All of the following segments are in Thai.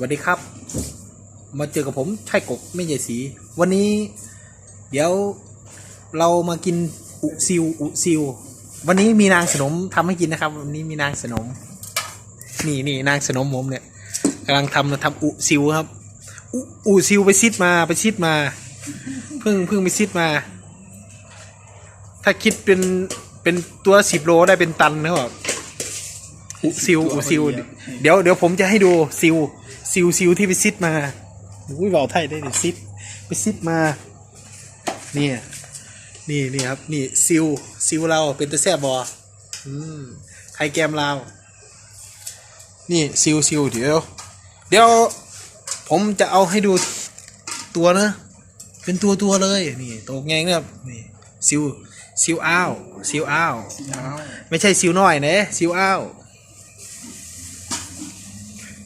วัสดีครับ มาเจอกับผมชัยกบไม่ใช่สี วันนี้ เดี๋ยวเรามากินอุซิวอุซิว วันนี้มีนางสนมทำให้กินนะครับ วันนี้มีนางสนม นี่นี่นางสนมผมเนี่ยกำลังทำทำอุซิวครับอุอุซิวไปซิดมาไปซิดมา เพิ่งเพิ่งไปซิดมา ถ้าคิดเป็นเป็นตัวสิบโลได้เป็นตันนะครับอุซิวอุซิว เดี๋ยวเดี๋ยวผมจะให้ดูซิว ซิวซิวที่ไปซิดมาอุ้ยเบาไทยได้ดิซิดไปซิดมา เนี่ยนี่นี่ครับนี่ซิวซิวเราเป็นตะแซ่บบออืมไข่แกมเรานี่ซิวซิวเดี๋ยว เดี๋ยว ผมจะเอาให้ดูตัวนะ เป็นตัวตัวเลยนี่ตัวแงงเนี่ยนี่ซิวซิวอ้าวซิวอ้าวไม่ใช่ซิวน้อยนะซิวอ้าว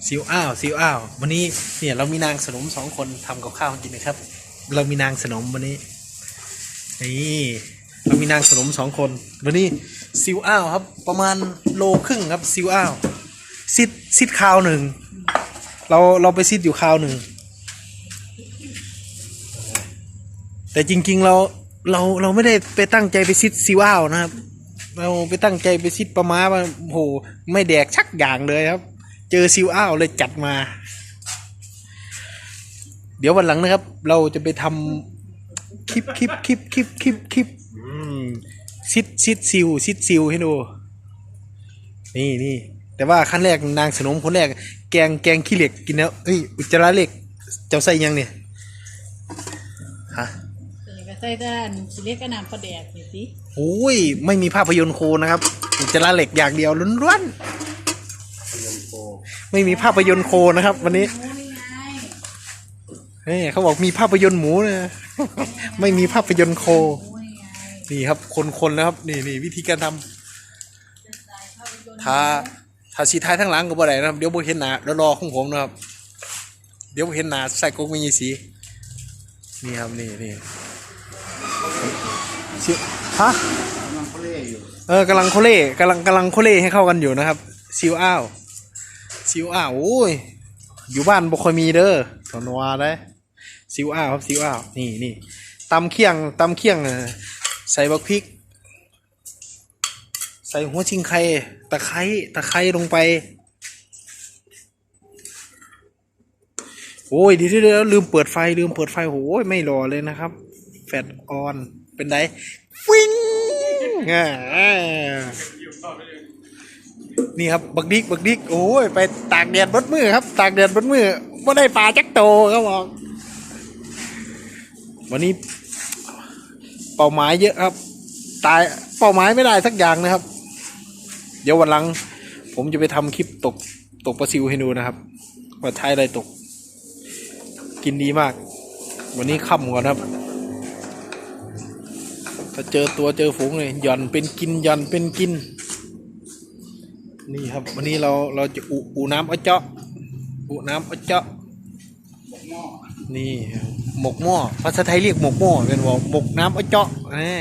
ซิวอ้าวซิวอ้าววันนี้เนี่ยเรามีนางสนมสองคนทำกับข้าวกินนะครับ เรามีนางสนมวันนี้นี่เรามีนางสนมสองคน วันนี้ซิวอ้าวครับ ประมาณโลครึ่งครับซิวอ้าวซิดซิดคาวหนึ่งเราเราไปซิดอยู่คาวหนึ่งแต่จริงๆเราเราเราไม่ได้ไปตั้งใจไปซิดซิวอ้าวนะครับ เราไปตั้งใจไปซิดปลาม้ามาโอ้โหไม่แดกชักอย่างเลยครับ เจอซิวอ้าวเลยจัดมา เดี๋ยววันหลังนะครับ เราจะไปทำคลิปคลิปคลิปคลิปคลิปคลิปอืมซิดซิดซิวซิดซิวให้ดู นี่นี่แต่ว่าขั้นแรกนางสนมคนแรก แกงแกงขี้เหล็กกินแล้วเอ้ยอุจจาระเหล็กเจ้าใส่ยังเนี่ยฮะแต่ก็ใส่ด้านขี้เล็กก็น้ำปลาแดกนี่สิโอ้ย ไม่มีภาพยนตร์โคนะครับ อุจจาระเหล็กอย่างเดียวล้วนๆ ไม่มีภาพยนตร์โคนะครับ วันนี้นี่เฮ้เขาบอกมีภาพยนตร์หมูนะไม่มีภาพยนตร์โค นี่ครับ คนๆนะครับ นี่นี่วิธีการทำใส่าพยนตร์ถ้าถ้าสีท้ายทั้งหลังก็บ่ได้นะครับ เดี๋ยวบ่เห็นหน้าแล้วรอของผมนะครับ เดี๋ยวบ่เห็นหน้าใส่กงมีสีนี่ครับนี่นี่ฮะเอยู่เออกำลังโคเล่กำลังกำลังโคเล่ให้เข้ากันอยู่นะครับซิวอ้าว ซิวอ้าวโอ้ยอยู่บ้านบ่ค่อยมีเด้อสอนวาได้ซิวอ้าวครับซิวอ้าวนี่นี่ตำเคี่ยงตำเคี่ยงใส่บักพริก ใส่หัวชิงไข่ตะไคร้ตะไคร้ลงไป โอ้ยดียวเดี๋ยวลืมเปิดไฟลืมเปิดไฟโอ้ยไม่รอเลยนะครับ แฟดออนเป็นไดวิ่งอ่า นี่ครับบักดิกบักดิกโอ้ยไปตากแดดบดมือครับตากแดดบดมือว่ได้ปลาจักโตเขาบอกวันนี้ เป้าหมายเยอะครับ ตายเป้าหมายไม่ได้สักอย่างนะครับ เดี๋ยววันหลัง ผมจะไปทำคลิปตกตกปลาซิวให้ดูนะครับว่าใช้อะไรตก กินดีมาก วันนี้ค่ำก่อนครับถ้าเจอตัวเจอฝูงเลยหย่อนเป็นกินหย่อนเป็นกิน นี่ครับ วันนี้เราเราจะอุอุน้ำเอเจาะอุน้ำเอเจาะนี่หมกหม้อภาษาไทยเรียกหมกหม้อเป็นว่าหมกน้ำเอเจาะแน่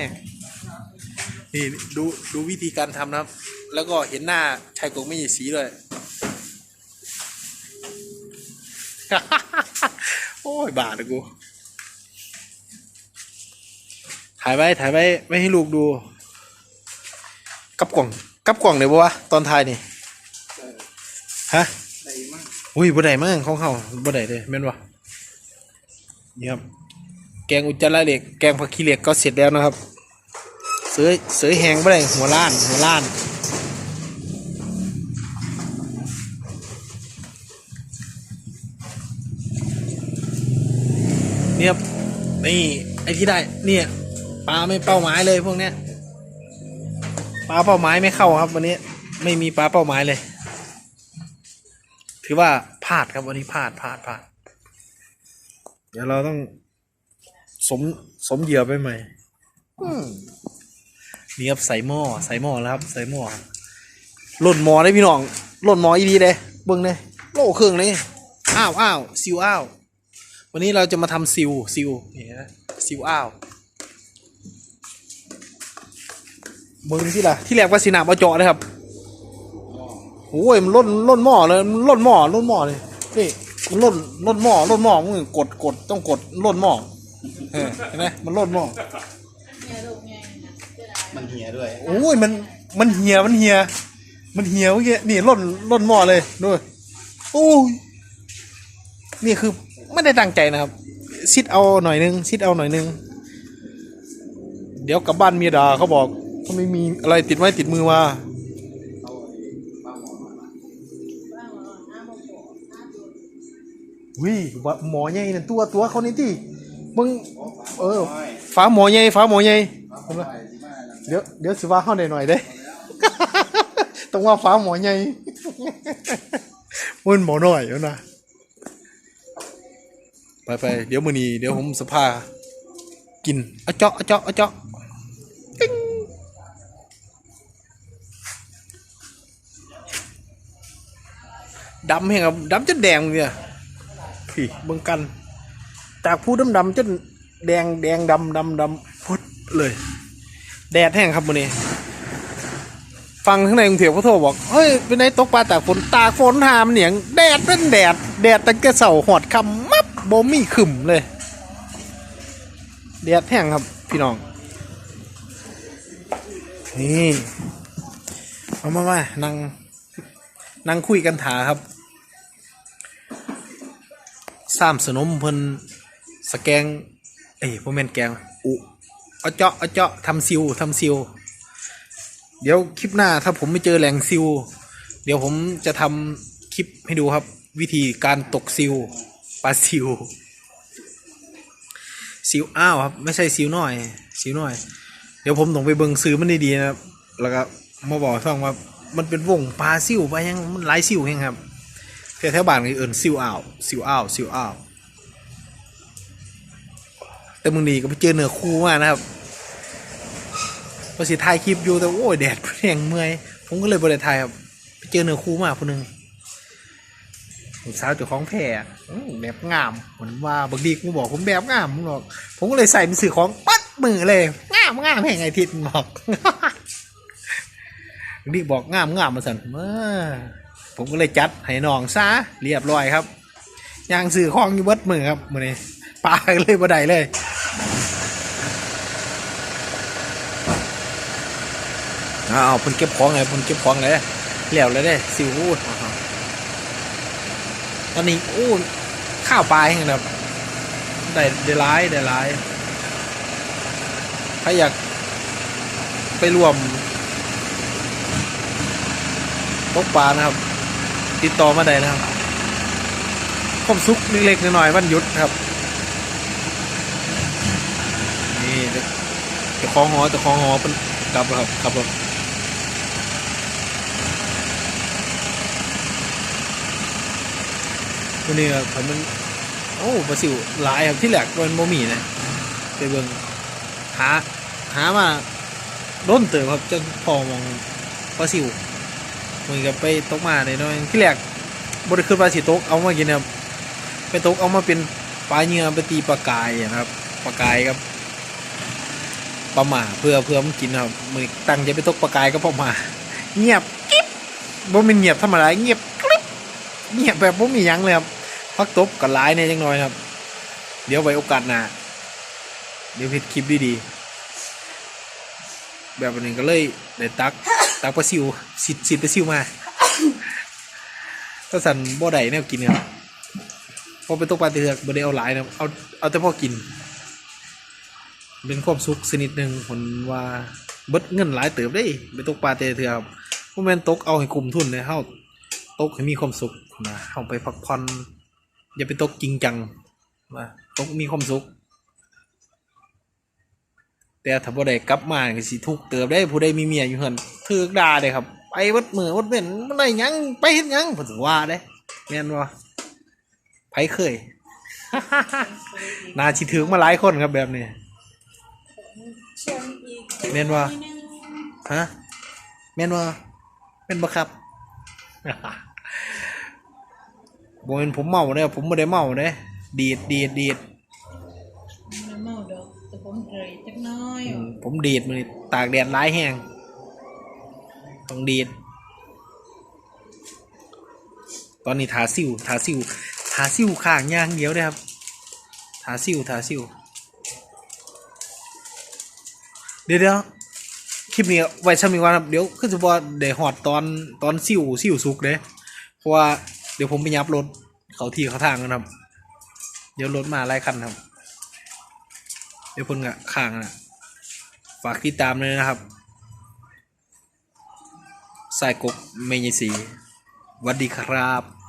นี่ดูดูวิธีการทำนะครับ แล้วก็เห็นหน้าชายกงไม่ใช่สีเลยโอ้ยบาดเลยกู ถ่ายไว้ถ่ายไว้ไม่ให้ลูกดู กับกล่อง กับกล่องเลยปะวะตอนถ่ายนี่ฮะได้มากอุ้ยบ่ได้มั่งของเขาบ่ได้เลยแม่นวะนี่ครับแกงอุจจาระเหล็กแกงผักขี้เหล็กก็เสร็จแล้วนะครับเสือเสือแหงบ่ได้หัวล้านหัวล้านเนี่ยครับนี่ไอ้ที่ได้เนี่ยปลาไม่เป้าหมายเลยพวกเนี้ยป ลาเป้าหมายไม่เข้าครับ วันนี้ไม่มีปลาเป้าหมายเลย ถือว่าพลาดครับวันนี้พลาดพลาดพลาด เดี๋ยวเราต้อง สมสมเหยื่อไปใหม่มนี่ครับใส่หม้อใส่หม้อแล้วครับ ใส่หม้อหล่นหม้อได้พี่น้องหล่นหม้ออีดีเลยเบิ้งเลยโลเครื่องเลยอ้าวอ้าวซิวอ้าววันนี้เราจะมาทำซิวซิวนี่นะซิวอ้าว เบิ้งที่ละที่แรกว่าสีหนามาเจาะเลยครับโอ้ยมันล้นล้นหม้อเลยมันล้นหม้อล้นหม้อเลยนี่ล่นล่นหม้อล่นหม้อมึงกดกดต้องกดล่นหม้อเออเห็นไหมมันล่นหม้อเนี่ยลูกไงนะเสียดายมันเหี่ยด้วยโอ้ยมันมันเหี่ยมันเหี่ยมันเหี่ยเมื่อกี้นี่ล่นล่นหม้อเลยดูโอ้ยนี่คือไม่ได้ตั้งใจนะครับซิดเอาหน่อยนึงซิดเอาหน่อยนึงเดี๋ยวกลับบ้านเมียด่าเขาบอก เขาไม่มีอะไรติดไม้ติดมือมาบ้างเหรอน้ำบ่พอน้ำดูดวิว่าหมอใหญ่นั่นตัวตัวเขานี่ที่มึงเออฟ้าหมอใหญ่ฟ้าหมอใหญ่เห็นปะเดี๋ยวเดี๋ยวสิว่าเข้าได้หน่อยเด้ต้องว่าฟ้าหมอใหญ่มันหมอหน่อยแล้วนะไปไปเดี๋ยวมือนี้เดี๋ยวผมสภากินอะเจาะอะเจาะอะเจาะ ดำแห่งกับดำจนแดงเลยอะพี่เบิ่งกัน จากผู้ดำดำๆจนแดงแดงดำดำดำพุดเลย แดดแห้งครับมือนี้ ฟังข้างในกรุงเทพเขาโทรบอกเฮ้ยเป็นไงตกปลาตากฝนตากฝนหามเหนียง แดดเป็นแดด แดดตั้งแต่เสาหอดคำมับบ่มีขึ้มเลย แดดแห้งครับพี่น้อง นี่เอามามานั่งนั่งคุยกันถาครับ สามสนมเพิ่นสแกง เอ้ยพ่อแม่นแกงอุเอาเจาะเอาเจาะทำซิวทำซิว เดี๋ยวคลิปหน้าถ้าผมไม่เจอแหล่งซิว เดี๋ยวผมจะทำคลิปให้ดูครับ วิธีการตกซิวปลาซิวซิวอ้าวครับไม่ใช่ซิวน้อยซิวน้อย เดี๋ยวผมต้องไปเบิ่งซื้อมันดีๆนะครับ แล้วก็มาบอกท่องว่ามันเป็นวงปลาซิวไปยังมันหลายซิวแห่งครับ แต่แถวบ้านก็เอินซิวอ้าวซิวอ้าวซิวอ้าวแต่มึงดีก็ไปเจอเนื้อคู่มานะครับพอสิถ่ายคลิปอยู่แต่โอ้ยแดดแรงเมื่อยผมก็เลยบริถ่ายครับไปเจอเนื้อคู่มาคนหนึ่งลูกสาวเจ้าของแพรแบบงามเหมือนว่าบางทีกูบอกผมแบบงามมึงบอกผมก็เลยใส่เป็นสื่อของปัดมือเลยงามงามแห่งไอทิศบอกบางทีบอกงามงามมาสั่นเออ ผมก็เลยจัดให้น้องซะเรียบร้อยครับยางสื่อของอยู่เบิดมือครับมือนี้ปลาเลยบ่ได้เลยอ้าวเพิ่นเก็บของไงเพิ่นเก็บของเลยแล้วเลยเด้สิวอู้ตอนนี้โอ้ข้าวปลาแหงแบบได้ได้ร้ายได้ร้ายใครอยากไปรวมตกปลานะครับ ติดต่อมาได้นะครับความสุขเล็กๆน้อยๆวันหยุดครับ นี่เจะคล้องหอเจะคล้องหอเป็นกลับแล้วครับกับแล้ววันนี้ครับผมมันโอ้ปลาสิวหลายครับที่แหลกมันโมมีนะไปเบิ่งหาหามาด้นเติมครับจนพอมองปลาสิว มึงกับไปตกมาในน้อยที่แรกบริคือปลาสีตกเอามากินครับไปตกเอามาเป็นปลาเหยื่อไปตีปลากายนะครับปลากายครับปลาหมาเพื่อเพื่อมันกินครับมึงตั้งใจไปตกปลากายก็ปลาหมาเงียบกิ๊บบ่เป็นเงียบธรรมดาเงียบกริบเงียบแบบบ่มียังเลยครับพักตบกับหลายเนี่ยจังน้อยครับ เดี๋ยวไว้โอกาสหน้าเดี๋ยวเฮ็ดคลิปดีๆแบบนี้ก็เลยได้ตัก ตักปลาซิวสิดสิดปลาซิวมาถ้าสันบ่ได้แนวกินครับพอไปตกปลาเตือกบ่ได้เอาหลายนะเอาเอาแต่พอกิน เป็นความสุขสนิดหนึ่งคนว่าเบิดเงินหลายเติบได้ไปตกปลาเตือกครับพวกแม่นตกเอาให้คุมทุนเลยเฮาตกให้มีความสุขนะเฮาไปพักผ่อนอย่าไปตกจริงจังนะตกมีความสุข แต่ถ้าบ่ได้กลับมาก็สิทุกข์เติบได้ผู้ใดมีเมียอยู่เฮือนถูกด่าเด้ครับไปวัดมือวัดเว้นมันได้หยังไปเฮ็ดหยังเพิ่นสิว่าเด้แม่นบ่ไผเคย น่าสิถึงมาหลายคนครับแบบนี้เมอีกแม่นบ่ฮะแม่นบ่แม่นบ่ครับบ่แม่นผมเมาเด้ผมบ่ได้เมาเด้ดีดดีดดีด น้อยอืมผมดีดมื้อนี้ตากแดดหลายแฮงต้องดีด ตอนนี้ทาซิวทาซิวทถาซิวข้างอย่างเดียวเลยครับถาซิวถาซิวเดี๋ยวเดี๋ยวคลิปนี้ไว้ชมีวันครับเดี๋ยวคือจะบอกเดี๋ยวหอดตอนตอนซิวซิวสุกเลยเพราะว่าเดี๋ยวผมไปยับรถเขาที่เขาทางกันครับ เดี๋ยวรถมาไล่คันครับ เดี๋ยวเพ่นกะข้างนะฝากติดตามเลยนะครับสายกบเมยสีวัสดีครับ